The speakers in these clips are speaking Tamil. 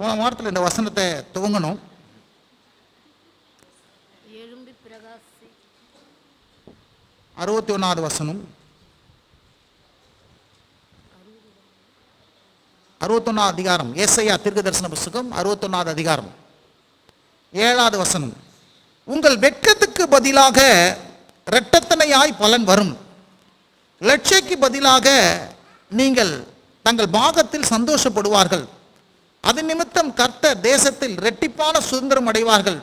போன வாரத்தில் இந்த வசனத்தை துவங்கணும். அறுபத்தி ஒன்றாவது வசனம். அறுபத்தொன்னாவது அதிகாரம். ஏசையா தீர்க்க தரிசன புஸ்தகம் அறுபத்தொன்னாவது அதிகாரம். ஏழாவது வசனம். உங்கள் வெட்கத்துக்கு பதிலாக இரட்டத்தனையாய் பலன் வரும். லட்சைக்கு பதிலாக நீங்கள் தங்கள் பாகத்தில் சந்தோஷப்படுவார்கள். அது நிமித்தம் கர்த்தர் தேசத்தில் ரெட்டிப்பான சுதந்திரம் அடைவார்கள்.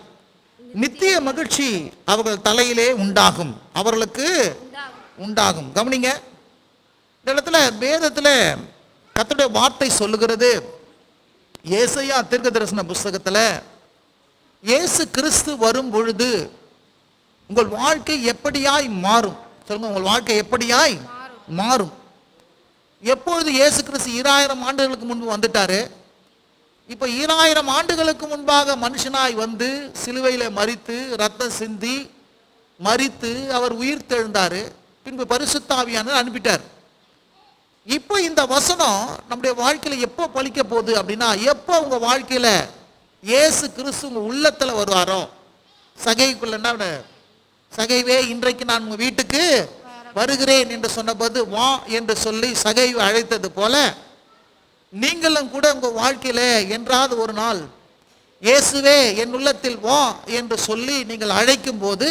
நித்திய மகிழ்ச்சி அவர்கள் தலையிலே உண்டாகும். அவர்களுக்கு உண்டாகும். கவனிங்க இந்த இடத்துல வேதத்தில் கர்த்தருடைய வார்த்தை சொல்லுகிறது. ஏசையா தீர்க்க தரிசன புஸ்தகத்தில் இயேசு கிறிஸ்து வரும் பொழுது உங்கள் வாழ்க்கை எப்படியாய் மாறும்? சொல்லுங்க உங்கள் வாழ்க்கை எப்படியாய் மாறும்? எப்பொழுது இயேசு கிறிஸ்து ஈராயிரம் ஆண்டுகளுக்கு முன்பு வந்துட்டாரு? இப்போ ஈராயிரம் ஆண்டுகளுக்கு முன்பாக மனுஷனாய் வந்து சிலுவையில் மறித்து ரத்தம் சிந்தி மறித்து அவர் உயிர் தெழுந்தார். பின்பு பரிசுத்தாவியானவர் அனுப்பிட்டார். இப்போ இந்த வசனம் நம்முடைய வாழ்க்கையில் எப்போ பழிக்க போகுது அப்படின்னா எப்போ உங்கள் வாழ்க்கையில் ஏசு கிறிஸ்து உங்கள் உள்ளத்தில் வருவாரோ? சகைக்குள்ளன்னா சகைவே இன்றைக்கு நான் உங்கள் வீட்டுக்கு வருகிறேன் என்று சொன்னபோது வா என்று சொல்லி சகைவை அழைத்தது போல நீங்களும் கூட உங்கள் வாழ்க்கையில் என்றாவது ஒரு நாள் இயேசுவே என் உள்ளத்தில் வா என்று சொல்லி நீங்கள் அழைக்கும் போது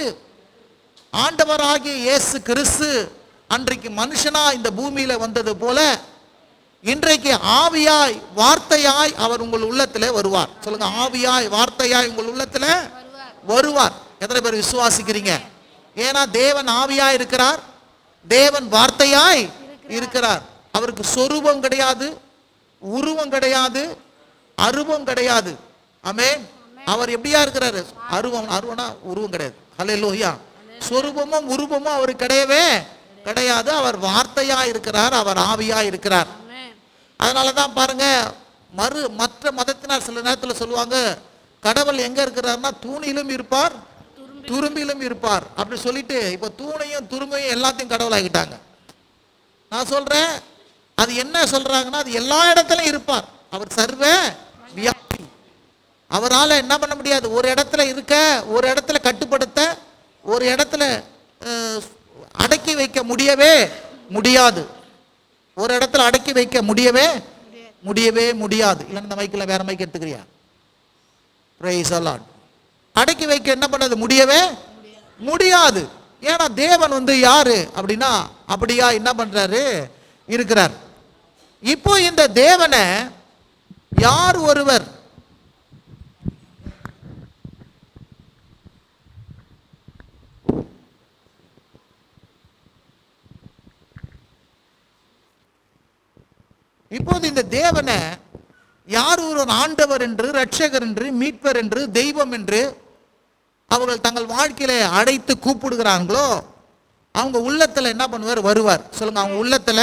ஆண்டவராகிய இயேசு கிறிஸ்து அன்றைக்கு மனுஷனா இந்த பூமியில் வந்தது போல இன்றைக்கு ஆவியாய் வார்த்தையாய் அவர் உங்கள் உள்ளத்தில் வருவார். சொல்லுங்க ஆவியாய் வார்த்தையாய் உங்கள் உள்ளத்தில் வருவார். எத்தனை பேர் விசுவாசிக்கிறீங்க? ஏன்னா தேவன் ஆவியாய் இருக்கிறார் தேவன் வார்த்தையாய் இருக்கிறார். அவருக்கு சொரூபம் கிடையாது உருவம் கிடையாது அருவம் கிடையாது. ஆமென். அவர் எப்படியா இருக்கிறாரு? அருவம் அருவனா உருவம் கிடையாது. ஹலே லோஹியா சொரூபமும் உருவமும் அவர் கிடையவே கிடையாது. அவர் வார்த்தையா இருக்கிறார் அவர் ஆவியா இருக்கிறார். அதனால தான் பாருங்க மறு மற்ற மதத்தினர் சில நேரத்தில் சொல்லுவாங்க கடவுள் எங்க இருக்கிறார்னா தூணிலும் இருப்பார் துரும்பிலும் இருப்பார். அப்படி சொல்லிட்டு இப்போ தூணையும் துரும்பையும் எல்லாத்தையும் கடவுளாகிட்டாங்க நான் சொல்றேன் அது என்ன சொல்றாங்கன்னா அது எல்லா இடத்துலையும் இருப்பார். அவர் சர்வ வியாபி. அவரால் என்ன பண்ண முடியாது? ஒரு இடத்துல இருக்க ஒரு இடத்துல கட்டுப்படுத்த ஒரு இடத்துல அடக்கி வைக்க முடியவே முடியாது. ஒரு இடத்துல அடக்கி வைக்க முடியவே முடியவே முடியாது. இல்லைன்னு இந்த மைக்கில் வேற மைக் எடுத்துக்கிறியா? பிரைஸ் அலாட் அடக்கி வைக்க என்ன பண்ணது? முடியவே முடியாது. ஏன்னா தேவன் வந்து யாரு? அப்படின்னா அப்படியா என்ன பண்றாரு? இருக்கிறார். இப்போ இந்த தேவனை யார் ஒருவர்? இப்போது இந்த தேவனை யார் ஒரு ஆண்டவர் என்று ரட்சகர் என்று மீட்பர் என்று தெய்வம் என்று அவர்கள் தங்கள் வாழ்க்கையில அடைத்து கூப்பிடுகிறாங்களோ அவங்க உள்ளத்துல என்ன பண்ணுவார்? வருவார். சொல்லுங்க அவங்க உள்ளத்துல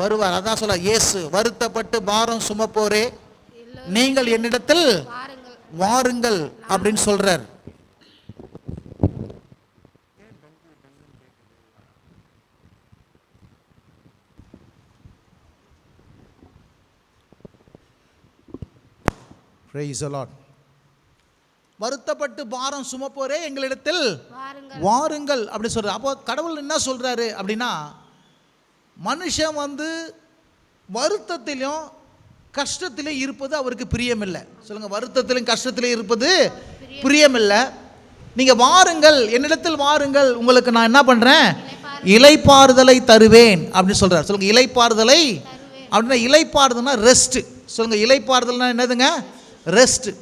வருவார். அதான் சொல்ல இயேசு வருத்தப்பட்டு பாரம் சுமப்போரே. நீங்கள் என்னிடத்தில் வாருங்கள் வாருங்கள் அப்படின்னு சொல்றார். Praise the Lord. வருத்தப்பட்டு பாரம் சுமப்போரே எங்களிடத்தில் வாருங்கள். வாருங்கள் அப்படி சொல்றாரு. அப்போ கடவுள் என்ன சொல்றாரு அப்படின்னா மனுஷன் வந்து வருத்தத்திலும் கஷ்டத்திலும் இருப்பது அவருக்கு பிரியமில்லை. சொல்லுங்கள் வருத்தத்திலும் கஷ்டத்திலும் இருப்பது பிரியமில்லை. நீங்கள் வாருங்கள் என்னிடத்தில் வாருங்கள் உங்களுக்கு நான் என்ன பண்ணுறேன் இலைப்பாறுதலை தருவேன் அப்படின்னு சொல்கிறார் சொல்லுங்கள் இலைப்பாறுதலை அப்படின்னா இலைப்பாறுதல்னா ரெஸ்ட்டு சொல்லுங்கள் இலைப்பாறுதல்னா என்னதுங்க? ரெஸ்ட்டு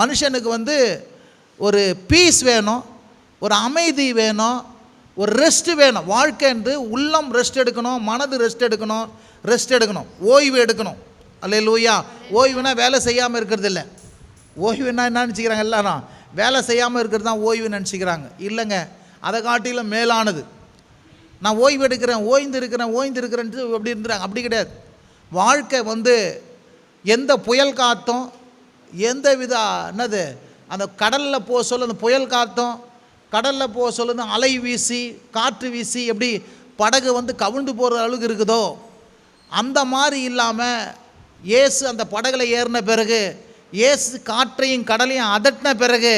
மனுஷனுக்கு வந்து ஒரு பீஸ் வேணும் ஒரு அமைதி வேணும் ஒரு ரெஸ்ட் வேணும். வாழ்க்கை என்று உள்ளம் ரெஸ்ட் எடுக்கணும் மனது ரெஸ்ட் எடுக்கணும் ரெஸ்ட் எடுக்கணும். ஓய்வு எடுக்கணும். அல்ல லூயா ஓய்வுனா வேலை செய்யாமல் இருக்கிறது இல்லை. ஓய்வுனா என்ன நினச்சிக்கிறாங்க எல்லாரும்? வேலை செய்யாமல் இருக்கிறது தான் ஓய்வு நினச்சிக்கிறாங்க. இல்லைங்க. அதை காட்டிலும் மேலானது. நான் ஓய்வு எடுக்கிறேன் ஓய்ந்து இருக்கிறேன் ஓய்ந்து இருக்கிறேன்ட்டு அப்படி இருந்துறாங்க. அப்படி கிடையாது. வாழ்க்கை வந்து எந்த புயல் காத்தும் எந்த வித என்னது? அந்த கடலில் போக சொல்ல அந்த புயல் காத்தும் கடலில் போக சொல்லுது அலை வீசி காற்று வீசி எப்படி படகு வந்து கவிழ்ந்து போகிற அளவுக்கு இருக்குதோ அந்த மாதிரி இல்லாமல் இயேசு அந்த படகுல ஏறின பிறகு இயேசு காற்றையும் கடலையும் அதட்டின பிறகு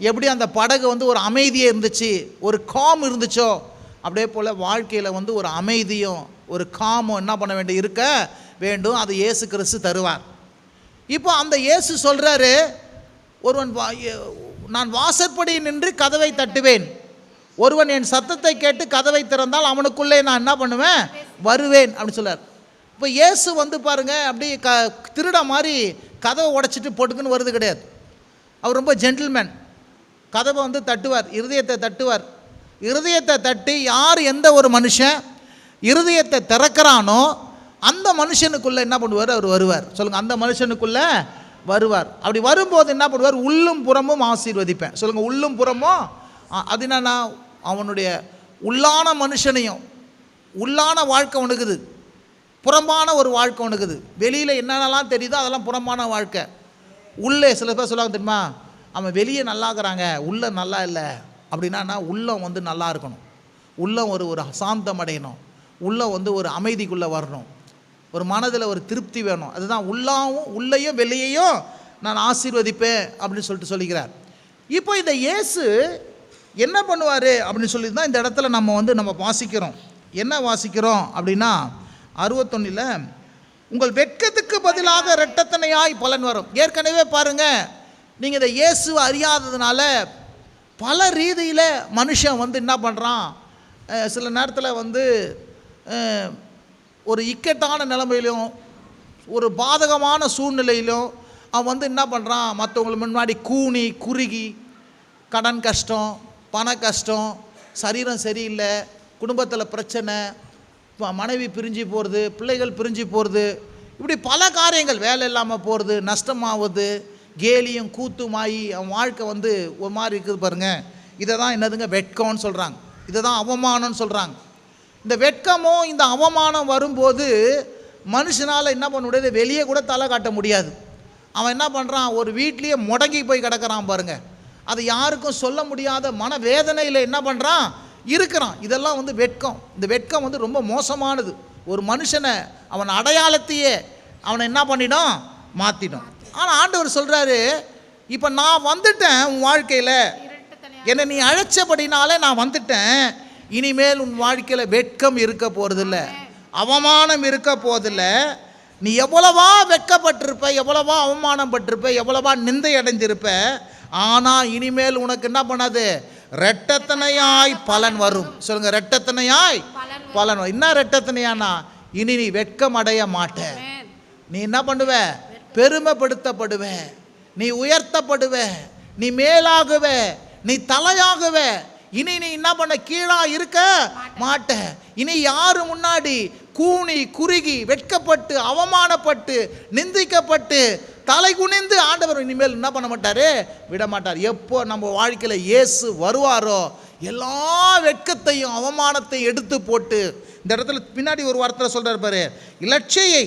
எப்படி அந்த படகு வந்து ஒரு அமைதியாக இருந்துச்சு ஒரு காம் இருந்துச்சோ அப்படியே போல் வாழ்க்கையில் வந்து ஒரு அமைதியும் ஒரு காமும் என்ன பண்ண வேண்டிய இருக்க வேண்டும் அது இயேசு கிறிஸ்து தருவார். இப்போ அந்த இயேசு சொல்கிறாரு ஒருவன் வா- நான் வாசற்படி நின்று கதவை தட்டுவேன். ஒருவன் என் சத்தத்தை கேட்டு கதவை திறந்தால் அவனுக்குள்ளே நான் என்ன பண்ணுவேன்? வருவேன் அப்படின்னு சொல்லார் இப்போ இயேசு வந்து பாருங்க அப்படி க திருட மாதிரி கதவை உடைச்சிட்டு போட்டுக்குன்னு வருது கிடையாது. அவர் ரொம்ப ஜென்டில்மேன் கதவை வந்து தட்டுவார் இருதயத்தை தட்டுவார். இருதயத்தை தட்டி யார் எந்த ஒரு மனுஷன் இருதயத்தை திறக்கிறானோ அந்த மனுஷனுக்குள்ளே என்ன பண்ணுவார்? அவர் வருவார். சொல்லுங்கள் அந்த மனுஷனுக்குள்ளே வருவார். அப்படி வரும்போது என்ன பண்ணுவார்? உள்ளும் புறமும் ஆசீர்வதிப்பேன். சொல்லுங்கள் உள்ளும் புறமும் அது என்னன்னா அவனுடைய உள்ளான மனுஷனையும் உள்ளான வாழ்க்கை உனக்குது. புறம்பான ஒரு வாழ்க்கை உனக்குது. வெளியில் என்னென்னலாம் தெரியுதோ அதெல்லாம் புறம்பான வாழ்க்கை. உள்ளே சில பேர் சொல்லுவாங்க தெரியுமா? அவன் வெளியே நல்லாக்குறாங்க உள்ளே நல்லா இல்லை. அப்படின்னா உள்ளம் வந்து நல்லா இருக்கணும். உள்ளம் ஒரு ஒரு சாந்தம் அடையணும் உள்ளம் வந்து ஒரு அமைதிக்குள்ளே வரணும். ஒரு மனதில் ஒரு திருப்தி வேணும். அதுதான் உள்ளாவும் உள்ளேயும் வெளியையும் நான் ஆசீர்வதிப்பேன் அப்படின்னு சொல்லிட்டு சொல்லிக்கிறார். இப்போ இந்த இயேசு என்ன பண்ணுவார் அப்படின்னு சொல்லி தான் இந்த இடத்துல நம்ம வந்து நம்ம வாசிக்கிறோம். என்ன வாசிக்கிறோம் அப்படின்னா அறுபத்தொன்னில் உங்கள் வெட்கத்துக்கு பதிலாக ரெட்டத்தனையாய் பலன் வரும். ஏற்கனவே பாருங்கள் நீங்கள் இந்த இயேசு அறியாததுனால பல ரீதியில் மனுஷன் வந்து என்ன பண்ணுறான் சில நேரத்தில் வந்து ஒரு இக்கட்டான நிலைமையிலும் ஒரு பாதகமான சூழ்நிலையிலும் அவன் வந்து என்ன பண்ணுறான் மற்றவங்களுக்கு முன்னாடி கூனி குறுகி கடன் கஷ்டம் பண கஷ்டம் சரீரம் சரியில்லை குடும்பத்தில் பிரச்சனை மனைவி பிரிஞ்சு போகிறது பிள்ளைகள் பிரிஞ்சு போகிறது இப்படி பல காரியங்கள் வேலை இல்லாமல் போகிறது நஷ்டமாகுது கேலியும் கூத்துமாயி அவன் வாழ்க்கை வந்து ஒரு மாதிரி இருக்குது பாருங்கள் இதை தான் என்னதுங்க? வெட்கம்னு சொல்கிறாங்க இதை தான் அவமானம்னு சொல்கிறாங்க இந்த வெட்கமும் இந்த அவமானம் வரும்போது மனுஷனால் என்ன பண்ண முடியாது? வெளியே கூட தலை காட்ட முடியாது. அவன் என்ன பண்ணுறான் ஒரு வீட்லேயே முடங்கி போய் கிடக்கிறான் பாருங்க. அது யாருக்கும் சொல்ல முடியாத மன வேதனையில் என்ன பண்ணுறான் இருக்கிறான். இதெல்லாம் வந்து வெட்கம். இந்த வெட்கம் வந்து ரொம்ப மோசமானது. ஒரு மனுஷனை அவன் அடையாளத்தையே அவனை என்ன பண்ணிடும்? மாற்றிடும் ஆனால் ஆண்டவர் சொல்கிறாரு இப்போ நான் வந்துட்டேன் உன் வாழ்க்கையில். என்னை நீ அழைச்சபடினாலே நான் வந்துட்டேன். இனிமேல் உன் வாழ்க்கையில் வெட்கம் இருக்க போகிறதில்ல அவமானம் இருக்க போதில்ல நீ எவ்வளவா வெட்கப்பட்டிருப்ப எவ்வளவா அவமானம் பட்டிருப்ப எவ்வளவா நிந்தை அடைஞ்சிருப்ப ஆனால் இனிமேல் உனக்கு என்ன பண்ணாது? ரெட்டத்தனையாய் பலன் வரும். சொல்லுங்க ரெட்டத்தனையாய் பலன் வரும். என்ன ரெட்டத்தனையானா? இனி நீ வெட்கம் அடைய மாட்ட. நீ என்ன பண்ணுவ? பெருமைப்படுத்தப்படுவ. நீ உயர்த்தப்படுவ. நீ மேலாகுவ. நீ தலையாகுவ. இனி நீ என்ன பண்ண? கீழா இருக்க மாட்ட. இனி யாரு முன்னாடி கூனி குறுகி வெட்கப்பட்டு அவமானப்பட்டு நிந்திக்கப்பட்டு தலை குனிந்து ஆண்டவர் இனிமேல் என்ன பண்ண மாட்டாரு? விட மாட்டார். எப்போ நம்ம வாழ்க்கையில் இயேசு வருவாரோ எல்லா வெட்கத்தையும் அவமானத்தையும் எடுத்து போட்டு இந்த இடத்துல பின்னாடி ஒரு வார்த்தை சொல்றாரு பாரு. இலட்சையை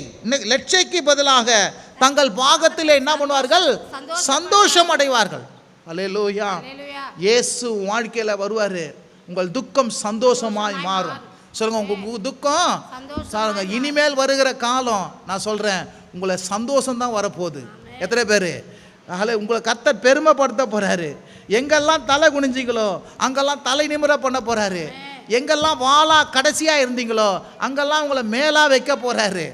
இலட்சைக்கு பதிலாக தங்கள் பாகத்திலே என்ன பண்ணுவார்கள்? சந்தோஷம் அடைவார்கள். அல்லேலூயா. இயேசு உன் வருவார். உங்கள் துக்கம் சந்தோஷமாய் மாறும். சொல்லுங்க உங்க உங்க துக்கம் சாருங்க இனிமேல் வருகிற காலம் நான் சொல்கிறேன் உங்களை சந்தோஷம் தான் வரப்போகுது எத்தனை பேர்? அதில் உங்களை கத்தர் பெருமைப்படுத்த போகிறாரு எங்கெல்லாம் தலை குனிஞ்சிங்களோ அங்கெல்லாம் தலை நிமிர பண்ண போகிறாரு எங்கெல்லாம் வாளா கடைசியாக இருந்தீங்களோ அங்கெல்லாம் உங்களை மேலாக வைக்க போகிறாரு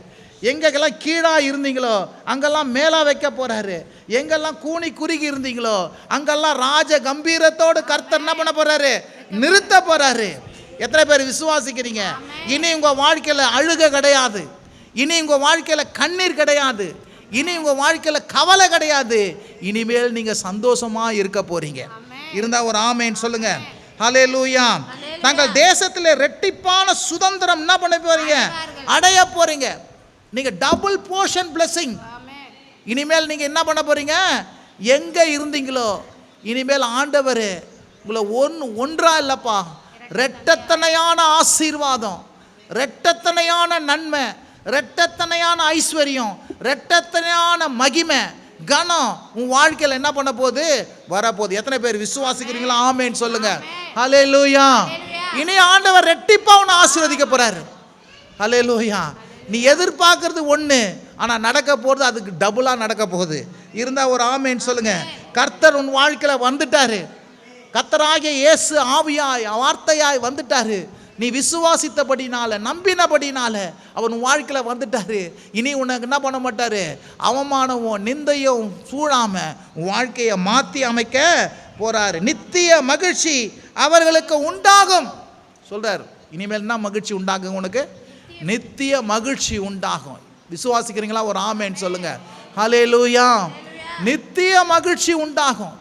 எங்கெல்லாம் கீழாக இருந்தீங்களோ அங்கெல்லாம் மேலாக வைக்க போகிறாரு எங்கெல்லாம் கூனி குறுகி இருந்தீங்களோ அங்கெல்லாம் ராஜ கம்பீரத்தோடு கர்த்தர் என்ன பண்ண போகிறாரு நிறுத்த போகிறாரு எத்தனை பேர் விசுவாசிக்கிறீங்க? இனி உங்கள் வாழ்க்கையில் அழுக கிடையாது. இனி உங்கள் வாழ்க்கையில் கண்ணீர் கிடையாது. இனி உங்கள் வாழ்க்கையில் கவலை கிடையாது. இனிமேல் நீங்கள் சந்தோஷமாக இருக்க போகிறீங்க இருந்தால் ஒரு ஆமேன்னு சொல்லுங்க. ஹலே லூயா தங்கள் தேசத்தில் ரெட்டிப்பான சுதந்திரம் என்ன பண்ண போறீங்க? அடைய போறீங்க. நீங்கள் டபுள் போர்ஷன் ஆமென். இனிமேல் நீங்கள் என்ன பண்ண போகிறீங்க எங்கே இருந்தீங்களோ இனிமேல் ஆண்டவர் உங்களை ஒன்று ஒன்றா இல்லைப்பா. ரெட்டத்தனையான ஆசீர்வாதம் ரெட்டத்தனையான நன்மை ரெட்டத்தனையான ஐஸ்வர்யம் ரெட்டத்தனையான மகிமை கனம் உன் வாழ்க்கையில் என்ன பண்ண போகுது? வரப்போகுது. எத்தனை பேர் விசுவாசிக்கிறீங்களா? ஆமேன்னு சொல்லுங்க. ஹலே லூயா இனி ஆண்டவர் ரெட்டிப்பா உன்னை ஆசீர்வதிக்க போறாரு. ஹலே லூயா நீ எதிர்பார்க்கறது ஒன்று ஆனால் நடக்க போகிறது அதுக்கு டபுளாக நடக்க போகுது. இருந்தால் ஒரு ஆமேன்னு சொல்லுங்க. கர்த்தர் உன் வாழ்க்கையில் வந்துட்டாரு. கர்த்தராகிய இயேசு ஆவியாய் வார்த்தையாய் வந்துட்டாரு. நீ விசுவாசித்தபடினால நம்பினபடினால அவன் உன் வாழ்க்கையில் வந்துட்டாரு. இனி உனக்கு என்ன பண்ண மாட்டாரு? அவமானமும் நிந்தையும் சூழாம உன் வாழ்க்கையை மாற்றி அமைக்க போறாரு. நித்திய மகிழ்ச்சி அவர்களுக்கு உண்டாகும். சொல்றார். இனிமேல் என்ன மகிழ்ச்சி உண்டாகும் உனக்கு? நித்திய மகிழ்ச்சி உண்டாகும். விசுவாசிக்கிறீங்களா? ஒரு ஆமேன்னு சொல்லுங்க. லூயா நித்திய மகிழ்ச்சி உண்டாகும்.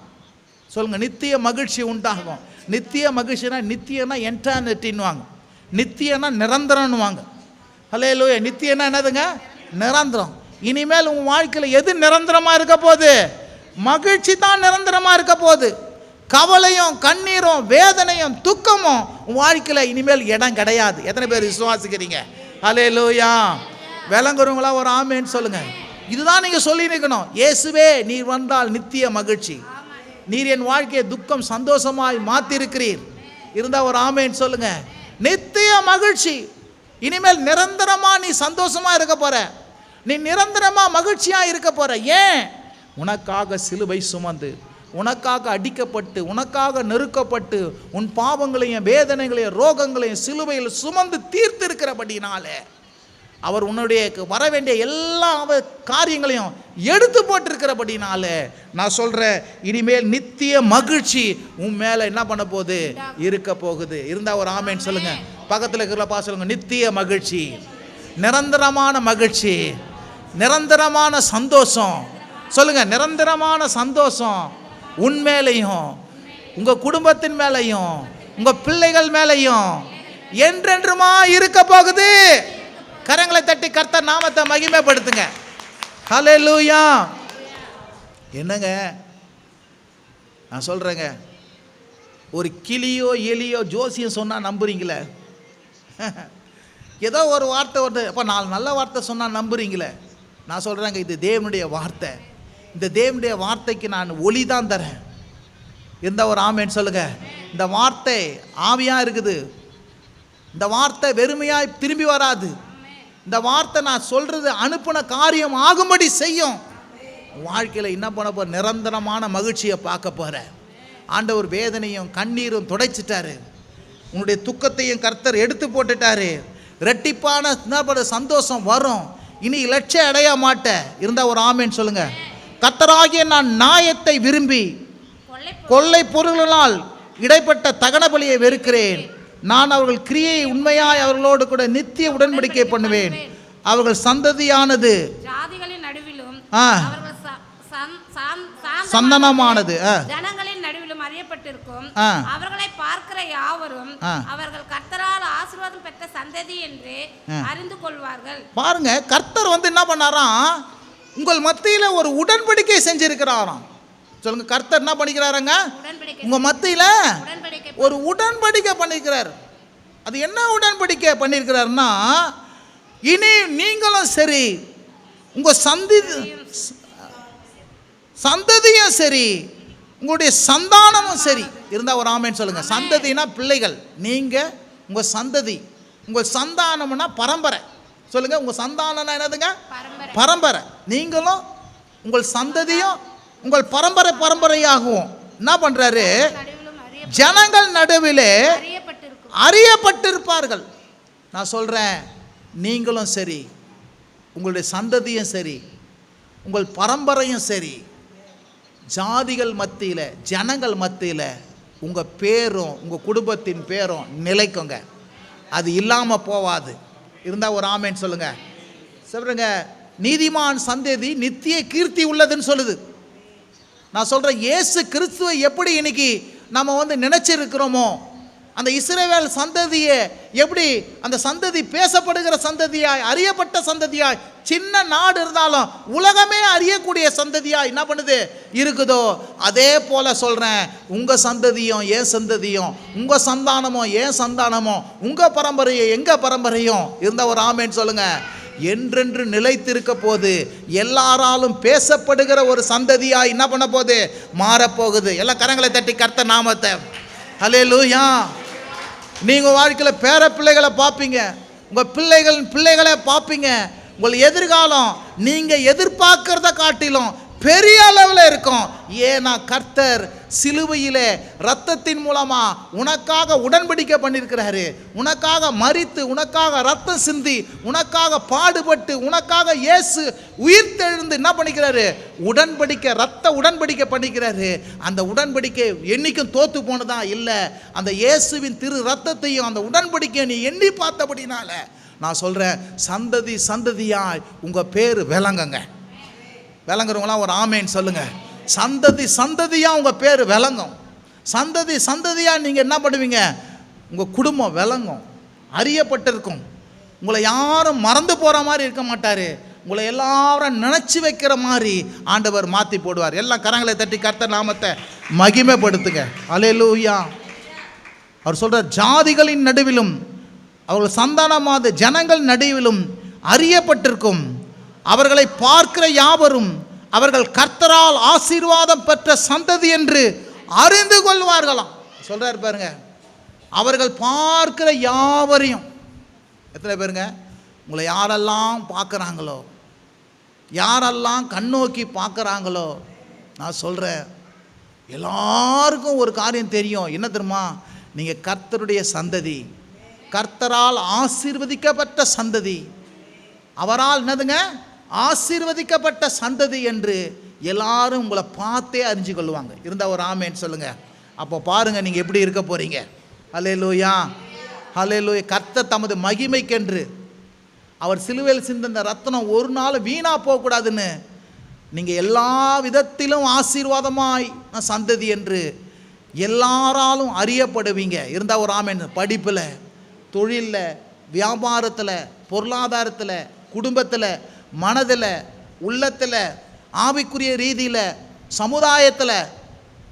சொல்லுங்க நித்திய மகிழ்ச்சி உண்டாகும். நித்திய மகிழ்ச்சினா நித்தியனா என்டானிட்டின்வாங்க நித்தியனா நிரந்தரம்னுவாங்க லூயா நித்தியனா என்னதுங்க? நிரந்தரம். இனிமேல் உன் வாழ்க்கையில் எது நிரந்தரமாக இருக்க போகுது? மகிழ்ச்சி தான் நிரந்தரமாக இருக்க போகுது. கவலையும் கண்ணீரும் வேதனையும் துக்கமும் உன் வாழ்க்கையில் இனிமேல் இடம் கிடையாது. எத்தனை பேர் விசுவாசிக்கிறீங்க? ஹலே லோயா விளங்குறவங்களா ஒரு ஆமேன்னு சொல்லுங்க. இதுதான் நீங்கள் சொல்லி நிற்கணும் இயேசுவே நீர் வந்தால் நித்திய மகிழ்ச்சி. நீர் என் வாழ்க்கையை துக்கம் சந்தோஷமாய் மாற்றிருக்கிறீர் இருந்தால் ஒரு ஆமேன்னு சொல்லுங்க. நித்திய மகிழ்ச்சி. இனிமேல் நிரந்தரமா நீ சந்தோஷமா இருக்க போற. நீ நிரந்தரமா மகிழ்ச்சியா இருக்க போற. ஏன்? உனக்காக சிலுவை சுமந்து. உனக்காக அடிக்கப்பட்டு உனக்காக நெருக்கப்பட்டு உன் பாவங்களையும் வேதனைகளையும் ரோகங்களையும் சிலுவையில் சுமந்து தீர்த்திருக்கிறபடினாலே அவர் உன்னுடைய வர வேண்டிய எல்லா காரியங்களையும் எடுத்து போட்டிருக்கிறபடினால நான் சொல்கிறேன் இனிமேல் நித்திய மகிழ்ச்சி உன் மேலே என்ன பண்ண போகுது? இருக்க போகுது. இருந்தால் ஒரு ஆமேன்னு சொல்லுங்க. பக்கத்தில் இருக்கிறப்பா சொல்லுங்க. நித்திய மகிழ்ச்சி. நிரந்தரமான மகிழ்ச்சி. நிரந்தரமான சந்தோஷம். சொல்லுங்க. நிரந்தரமான சந்தோஷம். உன் மேலையும் உங்கள் குடும்பத்தின் மேலையும் உங்கள் பிள்ளைகள் மேலையும் என்றென்றுமா இருக்க போகுது? கரங்களை தட்டி கர்த்த நாமத்தை மகிமைப்படுத்துங்க. ஹalleluya என்னங்க? நான் சொல்கிறேங்க ஒரு கிளியோ எலியோ ஜோசியம் சொன்னால் நம்புறீங்களே? ஏதோ ஒரு வார்த்தை வருது அப்போ நாலு நல்ல வார்த்தை சொன்னால் நம்புறீங்களே? நான் சொல்கிறேங்க இது தேவனுடைய வார்த்தை. இந்த தேவனுடைய வார்த்தைக்கு நான் ஒளி தான் தரேன். எந்த ஒரு ஆமேன்னு சொல்லுங்க? இந்த வார்த்தை ஆவியாக இருக்குது. இந்த வார்த்தை வெறுமையாக திரும்பி வராது. இந்த வார்த்தை நான் சொல்கிறது அனுப்பின காரியம் ஆகும்படி செய்யும். வாழ்க்கையில் என்ன பண்ண போகிற நிரந்தரமான மகிழ்ச்சியை பார்க்க போகிற ஆண்டவர் வேதனையும் கண்ணீரும் துடைச்சிட்டாரு. உன்னுடைய துக்கத்தையும் கர்த்தர் எடுத்து போட்டுட்டாரு. ரெட்டிப்பான சந்தோஷம் வரும். இனி இலட்சியம் அடைய மாட்டேன். இருந்தால் ஒரு ஆமேன்னு சொல்லுங்கள் கர்த்தராகிய நான் நாயத்தை விரும்பி கொள்ளை பொருள்களால் இடைப்பட்ட தகன பலியை வெறுக்கிறேன். நான் அவர்கள் கிரியை உண்மையாய் அவர்களோடு கூட நித்திய உடன்படிக்கை பண்ணுவேன். அவர்கள் சந்ததியானது. சந்தனமானது. ஜனங்களின் நடுவிலும் அறியப்பட்டிருக்கும். அவர்களை பார்க்கிற யாவரும். அவர்கள் கர்த்தரால் ஆசீர்வாதம் பெற்ற சந்ததி என்று. அறிந்து கொள்வார்கள். பாருங்க கர்த்தர் வந்து என்ன பண்ணாராம்? உங்கள் மத்தியில் ஒரு உடன்படிக்கை செஞ்சிருக்கிறாராம். சொல்லுங்க கர்த்தர் என்ன பண்ணிக்கிறாருங்க? உடன்படிக்கை. உங்க மத்தியில் ஒரு உடன்படிக்கை பண்ணியிருக்கிறார் அது என்ன உடன்படிக்கை பண்ணியிருக்கிறாருன்னா இனி நீங்களும் சரி உங்க சந்தி சந்ததியும் சரி உங்களுடைய சந்தானமும் சரி. இருந்தால் ஒரு ஆமேன்னு சொல்லுங்க. சந்ததினா பிள்ளைகள். நீங்க உங்க சந்ததி. உங்க சந்தானம்னா பரம்பரை. சொல்லுங்க உங்க சந்தானம்னா என்னதுங்க? பரம்பரை. நீங்களும் உங்கள் சந்ததியும் உங்கள் பரம்பரை பரம்பரையாகவும் என்ன பண்ணுறாரு ஜனங்கள் நடுவிலே அறியப்பட்டிருப்பார்கள். நான் சொல்கிறேன் நீங்களும் சரி உங்களுடைய சந்ததியும் சரி உங்கள் பரம்பரையும் சரி ஜாதிகள் மத்தியில் ஜனங்கள் மத்தியில் உங்கள் பேரும் உங்கள் குடும்பத்தின் பேரும் நிலைக்குங்க. அது இல்லாமல் போவாது. இருந்தால் ஒரு ஆமேன்னு சொல்லுங்கள் சொல்கிறேங்க நீதிமான் சந்ததி நித்திய கீர்த்தி உள்ளதுன்னு சொல்லுது. நான் சொல்கிறேன் இயேசு கிறிஸ்துவை எப்படி இன்னைக்கு நம்ம வந்து நினச்சிருக்கிறோமோ அந்த இஸ்ரேவேல் சந்ததியை எப்படி அந்த சந்ததி பேசப்படுகிற சந்ததியாய் அறியப்பட்ட சந்ததியாய் சின்ன நாடு இருந்தாலும் உலகமே அறியக்கூடிய சந்ததியாய் என்ன பண்ணுது? இருக்குதோ? அதே போல சொல்கிறேன் உங்கள் சந்ததியும் ஏன் சந்ததியும் உங்கள் சந்தானமும் ஏன் சந்தானமும் உங்கள் பரம்பரையும் எங்கள் பரம்பரையும் இருந்த ஒரு ஆமேன்னு சொல்லுங்கள் என்றென்று நிலைத்திருக்க போது எல்லாராலும் பேசப்படுகிற ஒரு சந்ததியாக என்ன பண்ண போகுது? மாறப்போகுது எல்லாம் கரங்களை தட்டி கர்த்த நாமத்தை. ஹலே லூயா நீங்கள் வாழ்க்கையில் பேர பிள்ளைகளை பார்ப்பீங்க. உங்கள் பிள்ளைகள் பிள்ளைகளை பார்ப்பீங்க. உங்கள் எதிர்காலம் நீங்கள் எதிர்பார்க்கறத காட்டிலும் பெரிய அளவில் இருக்கும். ஏன்னா கர்த்தர் சிலுவையிலே ரத்தத்தின் மூலமாக உனக்காக உடன்படிக்கை பண்ணியிருக்கிறாரு. உனக்காக மறித்து உனக்காக ரத்தம் சிந்தி உனக்காக பாடுபட்டு உனக்காக இயேசு உயிர் தெழுந்து என்ன பண்ணிக்கிறாரு? உடன்படிக்கை ரத்த உடன்படிக்கை பண்ணிக்கிறாரு. அந்த உடன்படிக்கை என்றைக்கும் தோத்து போனதா இல்லை. அந்த இயேசுவின் திரு ரத்தத்தையும் அந்த உடன்படிக்கையை நீ எண்ணி பார்த்தபடினால நான் சொல்கிறேன் சந்ததி சந்ததியாய் உங்கள் பேர் விளங்குங்க. விளங்குறவங்களாம் ஒரு ஆமேன்னு சொல்லுங்கள் சந்ததி சந்ததியாக உங்கள் பேர் விளங்கும். சந்ததி சந்ததியாக நீங்கள் என்ன பண்ணுவீங்க? உங்கள் குடும்பம் விளங்கும். அறியப்பட்டிருக்கும். உங்களை யாரும் மறந்து போகிற மாதிரி இருக்க மாட்டார். உங்களை எல்லாரும் நினச்சி வைக்கிற மாதிரி ஆண்டவர் மாற்றி போடுவார். எல்லாம் கரங்களை தட்டி கர்த்த நாமத்தை மகிமைப்படுத்துங்க. அலையலூயா அவர் சொல்கிறார் ஜாதிகளின் நடுவிலும் அவர்கள் சந்தானமாத ஜனங்கள் நடுவிலும் அறியப்பட்டிருக்கும். அவர்களை பார்க்கிற யாவரும் அவர்கள் கர்த்தரால் ஆசீர்வாதம் பெற்ற சந்ததி என்று அறிந்து கொள்வார்களாம். சொல்கிறார் பாருங்க. அவர்கள் பார்க்கிற யாவரையும் எத்தனை பேருங்க? உங்களை யாரெல்லாம் பார்க்குறாங்களோ யாரெல்லாம் கண்ணோக்கி பார்க்குறாங்களோ நான் சொல்கிறேன் எல்லாருக்கும் ஒரு காரியம் தெரியும். என்ன தெரியுமா? நீங்கள் கர்த்தருடைய சந்ததி கர்த்தரால் ஆசீர்வதிக்கப்பட்ட சந்ததி. அவரால் என்னதுங்க? ஆசீர்வதிக்கப்பட்ட சந்ததி என்று எல்லாரும் உங்களை பார்த்தே அறிஞ்சு கொள்வாங்க இருந்தால் ஒரு ஆமேன்னு சொல்லுங்க. அப்போ பாருங்க நீங்கள் எப்படி இருக்க போறீங்க. ஹலே லூயா ஹலே லூயா கர்த்த தமது மகிமைக்கென்று அவர் சிலுவையில் சிந்தந்த ரத்தனம் ஒரு நாள் வீணாக போகக்கூடாதுன்னு நீங்கள் எல்லா விதத்திலும் ஆசீர்வாதமாய் சந்ததி என்று எல்லாராலும் அறியப்படுவீங்க. இருந்தால் ஒரு ஆமேன். படிப்பில் தொழிலில் வியாபாரத்தில் பொருளாதாரத்தில் குடும்பத்தில் மனதில் உள்ளத்தில் ஆவிக்குரிய ரீதியில் சமுதாயத்தில்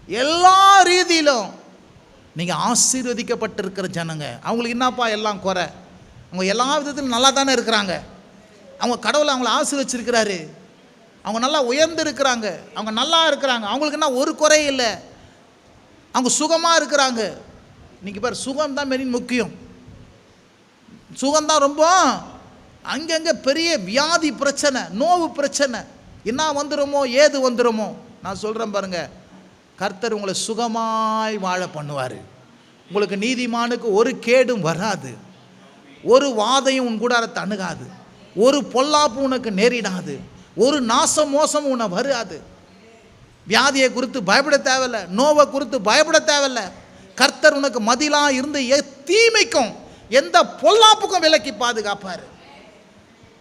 எல்லா ரீதியிலும் நீங்கள் ஆசீர்வதிக்கப்பட்டிருக்கிற ஜனங்க. அவங்களுக்கு என்னப்பா எல்லாம் குறை? அவங்க எல்லா விதத்திலும் நல்லா தானே இருக்கிறாங்க. அவங்க கடவுளை அவங்கள ஆசீர்வச்சிருக்கிறாரு. அவங்க நல்லா உயர்ந்து இருக்கிறாங்க அவங்க நல்லா இருக்கிறாங்க. அவங்களுக்கு என்ன ஒரு குறையும் இல்லை. அவங்க சுகமாக இருக்கிறாங்க. இன்றைக்கி பாரு சுகம் தான் மெரின் முக்கியம். சுகம்தான் ரொம்ப அங்கங்கே பெரிய வியாதி பிரச்சனை நோவு பிரச்சனை. என்ன வந்துடுமோ ஏது வந்துடுமோ நான் சொல்கிறேன் பாருங்கள் கர்த்தர் உங்களை சுகமாய் வாழ பண்ணுவார். உங்களுக்கு நீதிமானுக்கு ஒரு கேடும் வராது. ஒரு வாதையும் உன் கூடாரத்தை அணுகாது ஒரு பொல்லாப்பு உனக்கு நேரிடாது. ஒரு நாச மோசம் உன்னை வராது. வியாதியை குறித்து பயப்பட தேவையில்ல நோவை குறித்து பயப்பட தேவையில்ல. கர்த்தர் உனக்கு மதிலாக இருந்து எ- தீமைக்கும் எந்த பொல்லாப்புக்கும் விலக்கி பாதுகாப்பார்.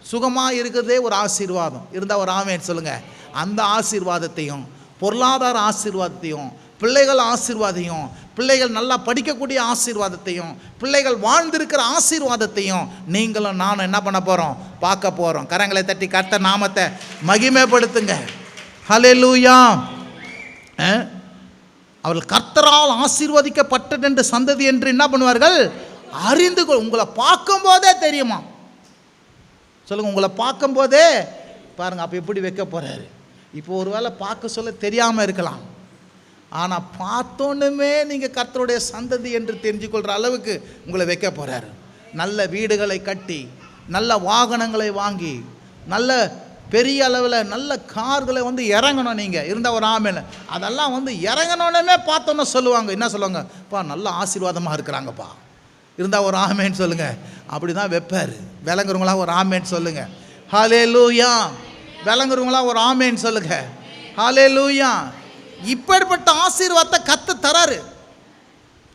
சுகமாக இருக்கிறதே ஒரு ஆசீர்வாதம். இருந்தால் ஒரு ஆமேன் சொல்லுங்கள் அந்த ஆசீர்வாதத்தையும் பொருளாதார ஆசீர்வாதத்தையும் பிள்ளைகள் ஆசீர்வாதையும் பிள்ளைகள் நல்லா படிக்கக்கூடிய ஆசீர்வாதத்தையும் பிள்ளைகள் வாழ்ந்திருக்கிற ஆசீர்வாதத்தையும் நீங்களும் நானும் என்ன பண்ண போகிறோம் பார்க்க போகிறோம் கரங்களை தட்டி கர்த்த நாமத்தை மகிமைப்படுத்துங்க. ஹலே லூயா அவர்கள் கர்த்தரால் ஆசீர்வதிக்கப்பட்டதென்று சந்ததி என்று என்ன பண்ணுவார்கள்? அறிந்து கொள் உங்களை பார்க்கும்போதே தெரியுமா சொல்லுங்கள் உங்களை பார்க்கும்போதே பாருங்கள் அப்போ எப்படி வைக்க போகிறாரு இப்போ ஒரு வேளை பார்க்க சொல்ல தெரியாமல் இருக்கலாம். ஆனால் பார்த்தோன்னுமே நீங்கள் கர்த்தருடைய சந்ததி என்று தெரிஞ்சுக்கொள்கிற அளவுக்கு உங்களை வைக்க போகிறாரு நல்ல வீடுகளை கட்டி நல்ல வாகனங்களை வாங்கி நல்ல பெரிய அளவில் நல்ல கார்களை வந்து இறங்கணும் நீங்கள் இருந்த ஒரு ஆமையில் அதெல்லாம் வந்து இறங்கணுன்னே பார்த்தோன்னே சொல்லுவாங்க. என்ன சொல்லுவாங்க? பா நல்ல ஆசீர்வாதமாக இருக்கிறாங்கப்பா. இருந்தால் ஒரு ஆமேன்னு சொல்லுங்கள் அப்படி தான் வைப்பார். விளங்குறவங்களா ஒரு ஆமேன்னு சொல்லுங்கள் ஹாலே லூயா விளங்குறவங்களா ஒரு ஆமேன்னு சொல்லுங்கள் ஹாலே லூயா இப்படிப்பட்ட ஆசீர்வாதத்தை கத்து தராரு.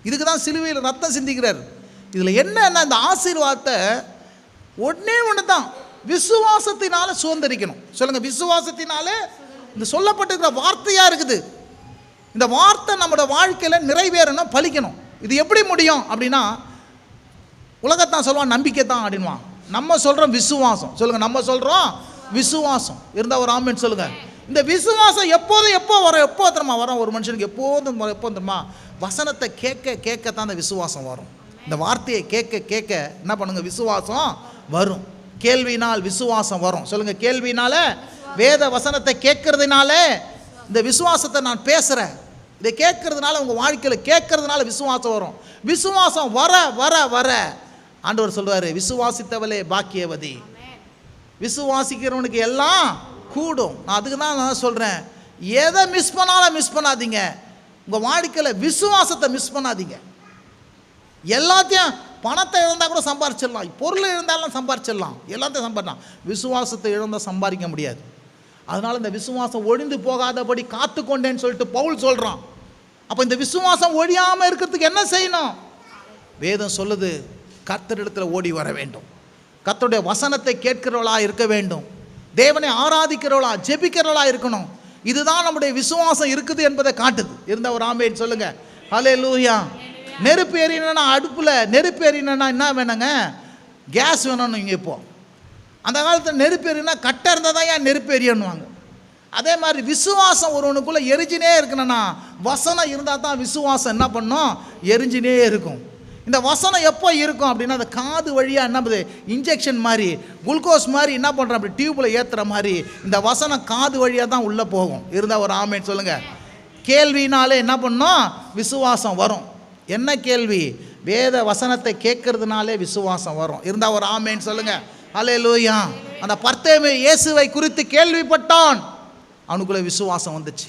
இதுக்கு தான் சிலுவையில் ரத்தம் சிந்திக்கிறார். இதில் என்னன்னா இந்த ஆசீர்வாதத்தை ஒன்றே ஒன்று தான் விசுவாசத்தினால சுதந்திரிக்கணும். சொல்லுங்கள் விசுவாசத்தினால இந்த சொல்லப்பட்டிருக்கிற வார்த்தையாக இருக்குது. இந்த வார்த்தை நம்மளோட வாழ்க்கையில் நிறைவேறணும் பலிக்கணும் இது எப்படி முடியும் அப்படின்னா உலகத்தான் சொல்லுவான் நம்பிக்கை தான் அப்படின்வான் நம்ம சொல்கிறோம் விசுவாசம். சொல்லுங்கள் நம்ம சொல்கிறோம் விசுவாசம். இருந்தால் ஒரு ஆமென் சொல்லுங்கள் இந்த விசுவாசம் எப்போதும் எப்போ வரும்? எப்போ தெரியுமா வரும்? ஒரு மனுஷனுக்கு எப்போதும் எப்போ தருமா வசனத்தை கேட்க கேட்க தான் அந்த விசுவாசம் வரும். இந்த வார்த்தையை கேட்க கேட்க என்ன பண்ணுங்க? விசுவாசம் வரும். கேள்வினால் விசுவாசம் வரும். சொல்லுங்க கேள்வினால வேத வசனத்தை கேட்கறதுனால இந்த விசுவாசத்தை நான் பேசுகிறேன் இதை கேட்கறதுனால உங்கள் வாழ்க்கையில் கேட்கறதுனால விசுவாசம் வரும். விசுவாசம் வர வர வர. ஆண்டவர் சொல்றாரு விசுவாசித்தவளே பாக்கியவதி. விசுவாசிக்கிறவனுக்கு எல்லாம் கூடும். நான் அதுக்கு தான் நான் சொல்கிறேன் எதை மிஸ் பண்ணாலும் மிஸ் பண்ணாதீங்க. உங்கள் வாழ்க்கையில் விசுவாசத்தை மிஸ் பண்ணாதீங்க. எல்லாத்தையும் பணத்தை இழந்தால் கூட சம்பாரிச்சிடலாம். பொருள் இருந்தாலும் சம்பாரிச்சிடலாம். எல்லாத்தையும் சம்பாரிக்கலாம் விசுவாசத்தை இழந்தால் சம்பாதிக்க முடியாது. அதனால் இந்த விசுவாசம் ஒழிந்து போகாதபடி காத்து கொண்டேன்னு சொல்லிட்டு பவுல் சொல்கிறான் அப்போ இந்த விசுவாசம் ஒழியாமல் இருக்கிறதுக்கு என்ன செய்யணும்? வேதம் சொல்லுது கர்த்தரிடத்தில் ஓடி வர வேண்டும். கர்த்தருடைய வசனத்தை கேட்கிறவளாக இருக்க வேண்டும். தேவனை ஆராதிக்கிறவளா ஜெபிக்கிறவளா இருக்கணும். இதுதான் நம்முடைய விசுவாசம் இருக்குது என்பதை காட்டுது. இருந்த ஒரு ஆம்பேன்னு சொல்லுங்க. ஹலே லூயா நெருப்பு எறினா அடுப்பில் நெருப்பு எறினா என்ன வேணுங்க? கேஸ் வேணும்னு இங்கே இப்போ அந்த காலத்தில் நெருப்பு எறினா கட்டை இருந்தால் தான் ஏன் நெருப்பு எரியணுவாங்க அதே மாதிரி விசுவாசம் ஒருவனுக்குள்ளே எரிஞ்சினே இருக்கணும்னா வசனம் இருந்தால் தான் விசுவாசம் என்ன பண்ணும்? எரிஞ்சினே இருக்கும். இந்த வசனம் எப்போ இருக்கும் அப்படின்னா அந்த காது வழியாக என்ன பண்ணுது? இன்ஜெக்ஷன் மாதிரி குளுக்கோஸ் மாதிரி என்ன பண்ணுறோம் அப்படி டியூப்பில் ஏற்றுற மாதிரி இந்த வசனம் காது வழியாக தான் உள்ளே போகும். இருந்தால் ஒரு ஆமேன்னு சொல்லுங்கள் கேள்வினாலே என்ன பண்ணோம்? விசுவாசம் வரும். என்ன கேள்வி? வேத வசனத்தை கேட்கறதுனாலே விசுவாசம் வரும். இருந்தால் ஒரு ஆமேன்னு சொல்லுங்கள் அலே லூயா அந்த பர்த்தேமே இயேசுவை குறித்து கேள்விப்பட்டான். அவனுக்குள்ளே விசுவாசம் வந்துச்சு.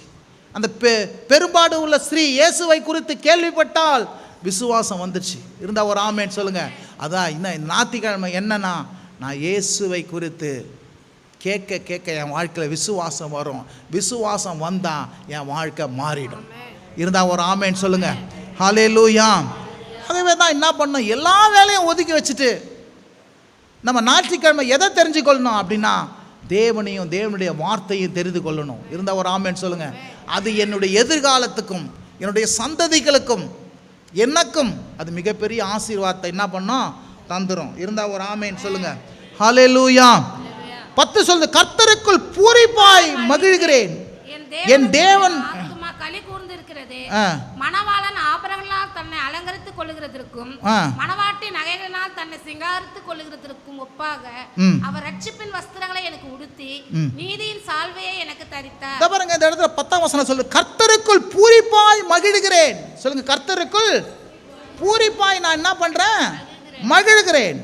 அந்த பெ பெரும்பாடு உள்ள ஸ்ரீ இயேசுவை குறித்து கேள்விப்பட்டால் விசுவாசம் வந்துச்சு இருந்தால் ஒரு ஆமேன்னு சொல்லுங்கள் அதான் இன்னும் ஞாத்திக்கிழமை என்னன்னா நான் இயேசுவை குறித்து கேட்க கேட்க என் வாழ்க்கையில் விசுவாசம் வரும். விசுவாசம் வந்தால் என் வாழ்க்கை மாறிடும். இருந்தால் ஒரு ஆமேன்னு சொல்லுங்கள் ஹலே லூயா அதுவே தான் என்ன பண்ணணும் எல்லா வேலையும் ஒதுக்கி வச்சுட்டு நம்ம ஞாயிற்றுக்கிழமை எதை தெரிஞ்சுக்கொள்ளணும் அப்படின்னா தேவனையும் தேவனுடைய வார்த்தையும் தெரிந்து கொள்ளணும். இருந்தால் ஒரு ஆமேன்னு சொல்லுங்கள் அது என்னுடைய எதிர்காலத்துக்கும் என்னுடைய சந்ததிகளுக்கும் எனக்கும் அது மிகப்பெரிய ஆசீர்வாதத்தை என்ன பண்ணோம்? தந்துரும். இருந்தால் ஒரு ஆமேன்னு சொல்லுங்கள் ஹலே லூயா பத்து சொல்லுது கர்த்தருக்குள் பூரிப்பாய் மகிழ்கிறேன். என் தேவன் ஆத்துமா தன்னை அலங்கரித்துக் கொள்ளுகிறதற்கும் ஆ. மணவாட்டி நகைகளினால் தன்னை சிங்காரித்துக் கொள்ளுகிறதற்கும் ஒப்பாக. அவர் ரட்சிப்பின் வஸ்திரங்களை எனக்கு உடுத்தி. நீதியின் சால்வையை எனக்கு தரித்தார். பாருங்க இந்த இடத்துல பத்தாம் வசனம் சொல்லு கர்த்தருக்குள் பூரிப்பாய் மகிழ்கிறேன். சொல்லுங்க கர்த்தருக்குள் பூரிப்பாய் நான் என்ன பண்றேன்? மகிழ்கிறேன்.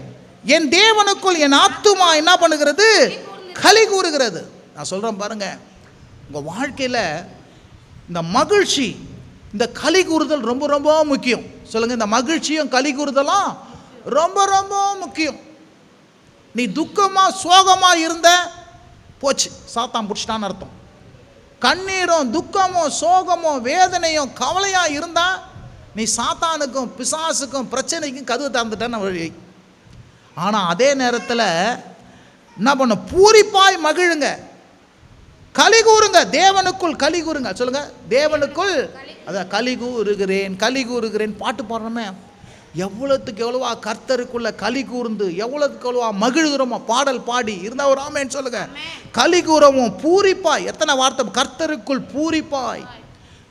என் தேவனுக்குள் என் ஆத்துமா என்ன பண்ணுகிறது? களி கூறுகிறது. நான் சொல்றேன் பாருங்க உங்க வாழ்க்கையில இந்த மகிழ்ச்சி இந்த களி கூறுதல் ரொம்ப ரொம்ப முக்கியம். சொல்லுங்க இந்த மகிழ்ச்சியும் களி கூறுதலாம் ரொம்ப ரொம்ப முக்கியம். நீ துக்கமாக சோகமாக இருந்த போச்சு சாத்தான் பிடிச்சிட்டான்னு அர்த்தம். கண்ணீரும் துக்கமும் சோகமும் வேதனையும் கவலையாக இருந்தால் நீ சாத்தானுக்கும் பிசாசுக்கும் பிரச்சனைக்கும் கதவு திறந்துட்டேன்னு வழி. ஆனால் அதே நேரத்தில் என்ன பண்ண? பூரிப்பாய் மகிழுங்க. தேவனுக்குள் களி கூறுங்க சொல்லுங்க. தேவனுக்குள் அதான் களி கூறுகிறேன் களி கூறுகிறேன். பாட்டு பாடுறோமே. எவ்வளோத்துக்கு எவ்வளோவா கர்த்தருக்குள்ள களி கூர்ந்து எவ்வளோத்துக்கு எவ்வளோவா மகிழ்கிறோமோ பாடல் பாடி. இருந்தால் ஒரு ஆமேன்னு சொல்லுங்க. கலி கூறவும் பூரிப்பாய். எத்தனை வார்த்தை? கர்த்தருக்குள் பூரிப்பாய்.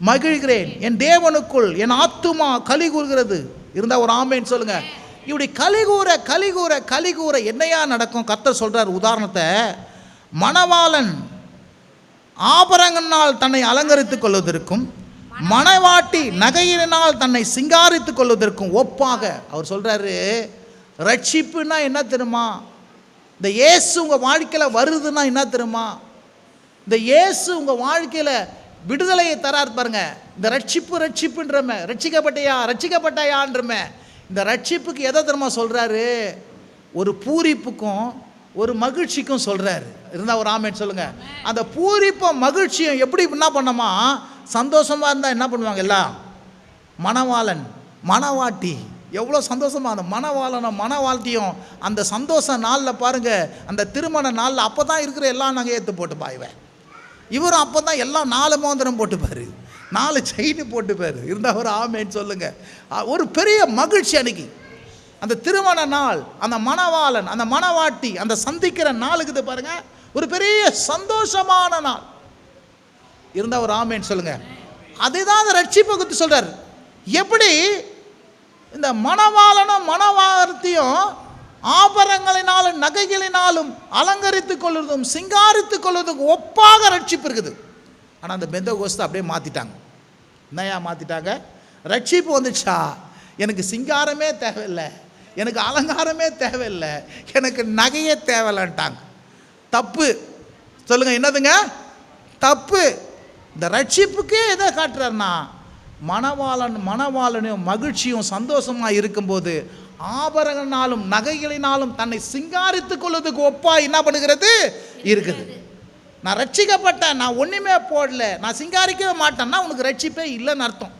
மகிழ்கிறேன். என் தேவனுக்குள் என் ஆத்துமா களி கூறுகிறது. இருந்தால் ஒரு ஆமேன்னு சொல்லுங்க. இப்படி களி கூற களி கூற கூற என்னையா நடக்கும்? கர்த்தர் சொல்கிறார் உதாரணத்தை. மணவாளன் ஆபரணங்களால் தன்னை அலங்கரித்துக் கொள்வதற்கும் மணவாட்டி நகையினால் தன்னை சிங்காரித்துக் கொள்வதற்கும் ஒப்பாக அவர் சொல்றாரு ரட்சிப்புன்னா என்ன தெரியுமா? இந்த இயேசு உங்கள் வாழ்க்கையில் வருதுன்னா என்ன தெரியுமா? இந்த இயேசு உங்கள் வாழ்க்கையில் விடுதலையை தரார் பாருங்க. இந்த ரட்சிப்பு ரட்சிப்புன்றமே ரட்சிக்கப்பட்டையா ரட்சிக்கப்பட்டாயான்றமே. இந்த ரட்சிப்புக்கு எதை தெரியுமா சொல்கிறாரு ஒரு பூரிப்புக்கும் ஒரு மகிழ்ச்சிக்கும் சொல்கிறாரு இருந்தால் ஒரு ஆமேன் சொல்லுங்கள் அந்த பூரிப்பும் மகிழ்ச்சியும் எப்படி என்ன பண்ணோமா? சந்தோஷமாக இருந்தால் என்ன பண்ணுவாங்க எல்லாம்? மணவாளன் மணவாட்டி. எவ்வளோ சந்தோஷமாக அந்த மணவாளனும் மணவாழ்த்தியும் அந்த சந்தோஷ நாளில் பாருங்கள் அந்த திருமண நாளில் அப்போ தான் இருக்கிற எல்லாம் நாங்கள் ஏற்று போட்டு பாய்வேன் இவரும் அப்போ தான் எல்லாம் நாலு மோந்திரம் போட்டுப்பார். நாலு செயின் போட்டுப்பார். இருந்தால் ஒரு ஆமேன்னு சொல்லுங்கள் ஒரு பெரிய மகிழ்ச்சி அன்னைக்கு. அந்த திருமண நாள் அந்த மணவாளன் அந்த மணவாட்டி அந்த சந்திக்கிற நாளுக்குது பாருங்க ஒரு பெரிய சந்தோஷமான நாள். இருந்தால் ஒரு ஆமேன்னு சொல்லுங்க. அதுதான் அந்த ரட்சிப்பை குறித்து சொல்றார். எப்படி? இந்த மணவாளனும் மணவார்த்தியும் ஆபரங்களினாலும் நகைகளினாலும் அலங்கரித்துக் கொள்வதும் சிங்காரித்துக் கொள்வதும் ஒப்பாக ரட்சிப்பு இருக்குது. ஆனால் அந்த பெந்த கோஸ்தை அப்படியே மாற்றிட்டாங்க என்னையா மாற்றிட்டாங்க ரட்சிப்பு வந்துச்சா? எனக்கு சிங்காரமே தேவையில்லை. எனக்கு அலங்காரமே தேவையில்லை. எனக்கு நகையே தேவையில்லைன்ட்டாங்க. தப்பு. சொல்லுங்க என்னதுங்க? தப்பு. இந்த ரட்சிப்புக்கே எதை காட்டுறாருன்னா மணவாளன் மணவாளனும் மகிழ்ச்சியும் சந்தோஷமாக இருக்கும்போது ஆபரணனாலும் நகைகளினாலும் தன்னை சிங்காரித்துக் கொள்வதுக்கு ஒப்பா என்ன பண்ணுகிறது? இருக்குது. நான் ரட்சிக்கப்பட்டேன் நான் ஒன்றுமே போடல. நான் சிங்காரிக்கவே மாட்டேன்னா உனக்கு ரட்சிப்பே இல்லைன்னு அர்த்தம்.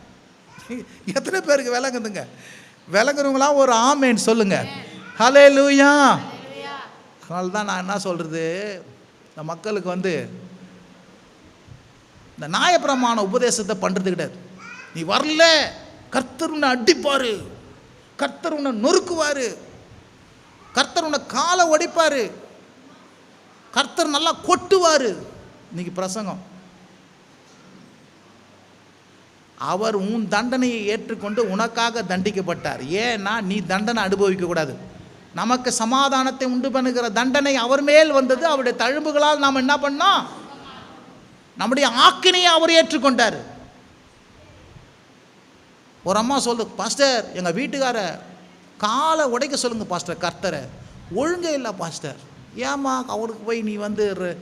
எத்தனை பேருக்கு விளங்குதுங்க? விளங்குறவங்களாம் ஒரு ஆமேன்னு சொல்லுங்க. ஹலே லூயா அதனால தான் நான் என்ன சொல்கிறது இந்த மக்களுக்கு வந்து இந்த நியாயப்பிரமாண உபதேசத்தை பண்ணுறது கிடையாது. நீ வரல கர்த்தர் உன்னை அடிப்பார். கர்த்தர் உன்னை நொறுக்குவார். கர்த்தர் உன்னை காலை ஒடிப்பார். கர்த்தர் நல்லா கொட்டுவார். இன்னைக்கு பிரசங்கம். அவர் உன் தண்டனையை ஏற்றுக்கொண்டு உனக்காக தண்டிக்கப்பட்டார். ஏன்னா நீ தண்டனை அனுபவிக்கக்கூடாது. நமக்கு சமாதானத்தை உண்டு பண்ணுகிற தண்டனை அவர் மேல் வந்தது. அவருடைய தழும்புகளால் நாம் என்ன பண்ணோம்? நம்முடைய ஆக்கினையை அவர் ஏற்றுக்கொண்டார். ஒரு அம்மா சொல்லு பாஸ்டர் எங்கள் வீட்டுக்கார காலை உடைக்க சொல்லுங்க பாஸ்டர் கர்த்தரை. ஒழுங்கே இல்லை பாஸ்டர். ஏம்மா அவருக்கு போய் நீ வந்து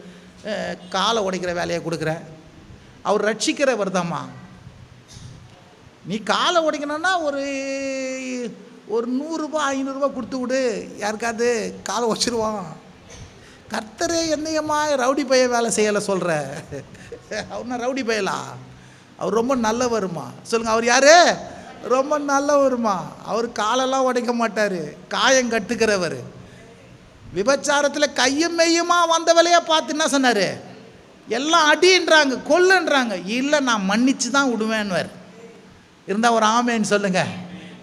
ர- காலை உடைக்கிற வேலையை கொடுக்குற? அவர் ரட்சிக்கிறவர் தாம்மா. நீ காலை உடைக்கணும்னா ஒரு ஒரு நூறுரூபா ஐநூறுரூபா கொடுத்து விடு. யாருக்காவது காலை வச்சிருவான் கர்த்தரே என்னையம்மா ரவுடி பைய வேலை செய்யலை சொல்கிற அவர்னா ரவுடி பையலா? அவர் ரொம்ப நல்லவருமா? சொல்லுங்கள் அவர் யார்? ரொம்ப நல்லவருமா? அவர் காலெல்லாம் உடைக்க மாட்டார். காயம் கட்டுக்கிறவர் விபச்சாரத்தில் கையும் மெய்யுமா வந்த வேலையாக பார்த்து என்ன சொன்னார்? எல்லாம் அடின்றாங்க கொல்லுன்றாங்க. இல்லை நான் மன்னிச்சு தான் விடுவேன்னுவார். இருந்தால் ஒரு ஆமேன்னு சொல்லுங்க.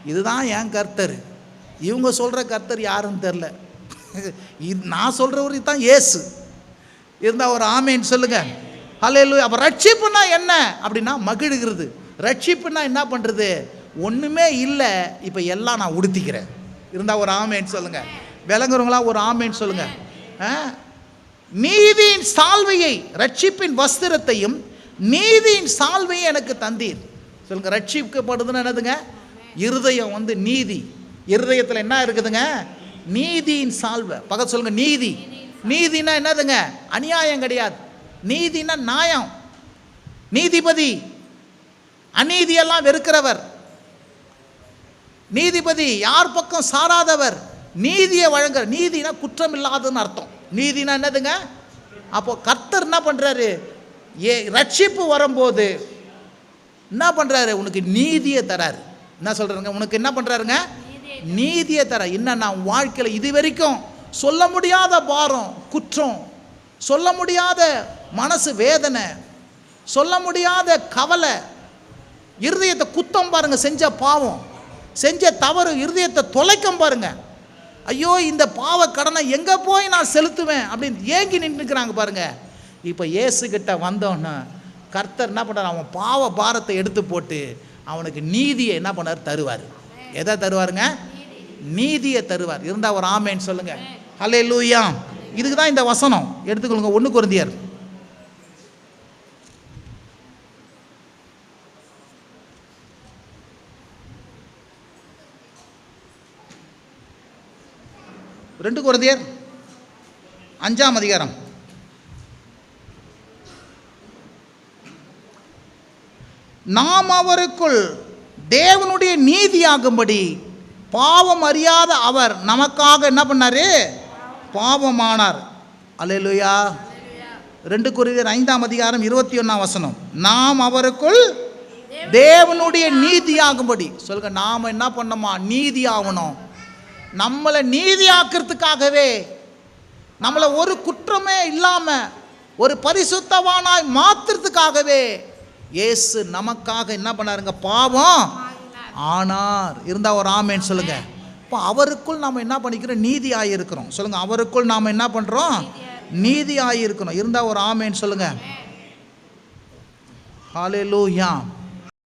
இதுதான் என் கர்த்தர். இவங்க சொல்கிற கர்த்தர் யாருன்னு தெரில இது நான் சொல்கிறவரு தான் ஏசு இருந்தால் ஒரு ஆமேன்னு சொல்லுங்க. ஹalleluya. அப்போ ரட்சிப்புனா என்ன? அப்படின்னா மகிழுகிறது. ரட்சிப்புனா என்ன பண்ணுறது ஒன்றுமே இல்லை. இப்போ எல்லாம் நான் உடுத்திக்கிறேன். இருந்தால் ஒரு ஆமேன்னு சொல்லுங்க. விளங்குறவங்களா ஒரு ஆமேன்னு சொல்லுங்க. நீதியின் சால்வையை ரட்சிப்பின் வஸ்திரத்தையும் நீதியின் சால்வையை எனக்கு தந்தீர். சொல்லுங்கள் ரட்சிக்கப்படுதுன்னு என்னதுங்க? இருதயம் வந்து நீதி. இருதயத்தில் என்ன இருக்குதுங்க? நீதியின் சால்வை. பக்கத்து சொல்லுங்கள் நீதி. நீதினா என்னதுங்க? அநியாயம் கிடையாது. நீதினா நியாயம். நீதிபதி அநீதியெல்லாம் வெறுக்கிறவர். நீதிபதி யார் பக்கம் சாராதவர்? நீதியை வழங்குற நீதினா குற்றம் இல்லாதுன்னு அர்த்தம். நீதினா என்னதுங்க? அப்போ கர்த்தர் என்ன பண்றாரு? ஏ ரட்சிப்பு வரும்போது என்ன பண்ணுறாரு உனக்கு நீதியை தராரு. என்ன சொல்கிறாருங்க உனக்கு என்ன பண்ணுறாருங்க நீதியை தர. என்ன நான் வாழ்க்கையில் இது வரைக்கும் சொல்ல முடியாத பாரம் குற்றம் சொல்ல முடியாத மனசு வேதனை சொல்ல முடியாத கவலை இருதயத்தை குத்தம் பாருங்க செஞ்ச பாவம் செஞ்ச தவறு இருதயத்தை தொலைக்கம் பாருங்க. ஐயோ இந்த பாவ கடனை எங்கே போய் நான் செலுத்துவேன் அப்படின்னு ஏங்கி நின்றுக்கிறாங்க பாருங்க. இப்போ இயேசு வந்தோன்னா கர்த்தர் என்ன பண்ணுறார் அவன் பாவ பாரத்தை எடுத்து போட்டு அவனுக்கு நீதியை என்ன பண்ணார்? தருவார். எதை தருவாருங்க? நீதியை தருவார். இருந்தால் ஒரு ஆமேன்னு சொல்லுங்க. ஹலே லூயா இதுக்கு தான் இந்த வசனம். எடுத்துக்கொள்ளுங்க. ஒன்று குருந்தியர். ரெண்டு குருந்தியர். அஞ்சாம் அதிகாரம். நாம் அவருக்குள் தேவனுடைய நீதியாகும்படி பாவம் அறியாத அவர் நமக்காக என்ன பண்ணார்? பாவமானார். அலையலுயா ரெண்டு குறிதர் ஐந்தாம் அதிகாரம் இருபத்தி ஒன்றாம் வசனம். நாம் அவருக்குள் தேவனுடைய நீதியாகும்படி. சொல்லுங்க நாம் என்ன பண்ணோமா? நீதி ஆகணும் நம்மளை நீதியாக்கிறதுக்காகவே நம்மளை ஒரு குற்றமே இல்லாமல் ஒரு பரிசுத்தவானாய் மாத்துறதுக்காகவே இயேசு நமக்காக என்ன பண்ணாருங்க? பாவம். ஆனார். இருந்தா ஒரு ஆமேன்னு சொல்லுங்க. இப்போ அவருக்குள் நாம் என்ன பண்ணிக்கிறோம் நீதி ஆகியிருக்கிறோம் சொல்லுங்க அவருக்குள் நாம் என்ன பண்ணுறோம் நீதி ஆகியிருக்கணும் இருந்தா ஒரு ஆமேன்னு சொல்லுங்க. ஹalleluya.